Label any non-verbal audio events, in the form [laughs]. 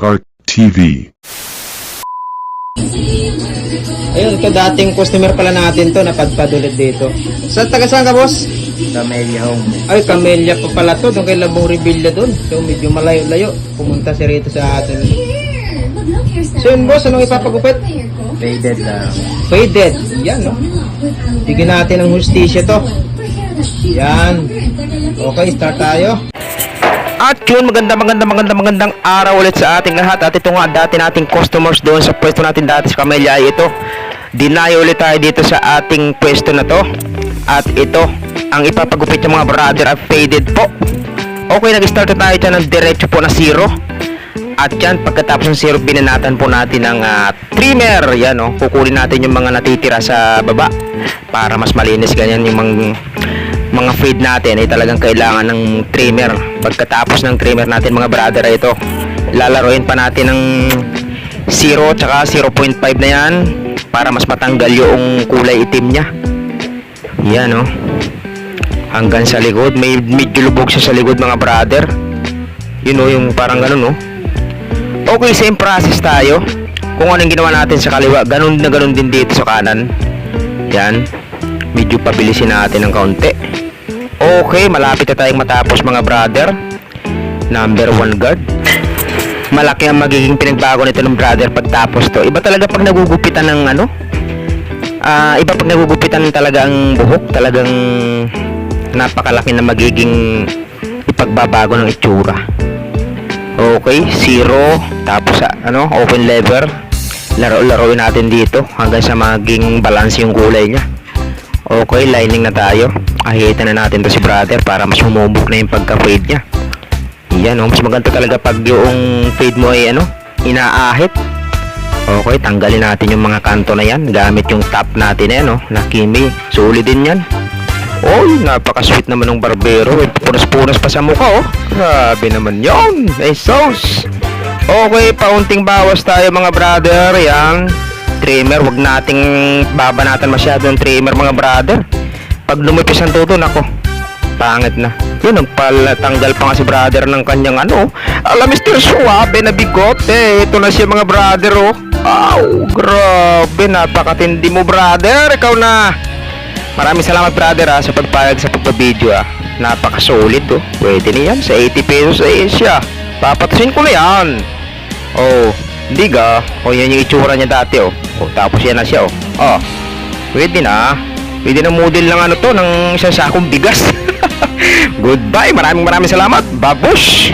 SR TV. Ayun, ito dating customer pala natin to, napadpad ulit dito. Sa taga saan ka, boss? Camellia Home. Ay, Camellia pa pala to, doon kay Labong Revilla doon. So, medyo malayo-layo. Pumunta si rito sa atin. So, yun, boss, anong ipapagupit? Faded lang. Faded. Yan, no? Bigyan natin ng hustisya to. Yan. Okay, start tayo. At yun, maganda, maganda, maganda, magandang araw ulit sa ating lahat. At ito nga, dati nating customers doon sa pwesto natin dati sa Camellia ay ito. Dinayo ulit tayo dito sa ating pwesto na to. At ito, ang ipapagupit ng mga brother at faded po. Okay, nag-start na tayo dyan ng diretso po na zero. At yan, pagkatapos ng zero, binanatan po natin ng ah, trimmer. Yan, oh, kukunin natin yung mga natitira sa baba para mas malinis ganyan yung mga, mga fade natin ay talagang kailangan ng trimmer. Pagkatapos ng trimmer natin mga brother ay ito, lalaroin pa natin ng 0 tsaka 0.5 na yan para mas matanggal yung kulay itim niya. Yan, oh. Hanggang sa likod, may medyo lubog siya sa likod mga brother. Yun oh, yung parang ganun oh. Okay, same process tayo. Kung anong ginawa natin sa kaliwa, ganun na ganun din dito sa kanan. Yan. Medyo pabilisin natin ng kaunti. Okay, malapit na tayong matapos mga brother. Number one guard. Malaki ang magiging pinagbago nito ng brother pagtapos to. Iba talaga pag nagugupitan ng ano. Ah, iba pag nagugupitan talaga ang buhok, talagang napakalaki na magiging ipagbabago ng itsura. Okay, zero. Tapos ah, ano, open lever. Laro-laruin natin dito hanggang sa maging balance yung kulay niya. Okay, lining na tayo. Ahitan na natin to si brother para mas humubok na yung pagka-fade niya. Yan, oh, mas maganda talaga pag yung fade mo ay ano, inaahit. Okay, tanggalin natin yung mga kanto na yan gamit yung top natin na yan, oh, na kimi. Sulit din yan. Oy, napaka-sweet naman ng barbero. May punas-punas pa sa mukha, oh. Grabe naman yon. Ay, sauce. Okay, paunting bawas tayo mga brother. Yang trimmer, wag nating babanatan masyado ang trimmer mga brother. Pag lumipis ang tuto, nako, pangit na. Yun, nagpatanggal pa nga si brother ng kanyang ano. Ala, Mr. Suabe na bigote. Ito na siya mga brother, oh. Aw, grabe, napakatindi mo brother. Ikaw na. Maraming salamat brother ha, sa pagpayag sa pagpa-video ah. Napaka-solid oh. Pwede na yan sa 80 pesos sa Asia. Papatusin ko na yan. Oh, hindi ga. Oh, yan yung itsura niya dati oh. Oh, tapos yan na siya oh. Oh, pwede na. Pwede na model ng ano to, ng isang sakong bigas. [laughs] Goodbye, maraming maraming salamat. Babush!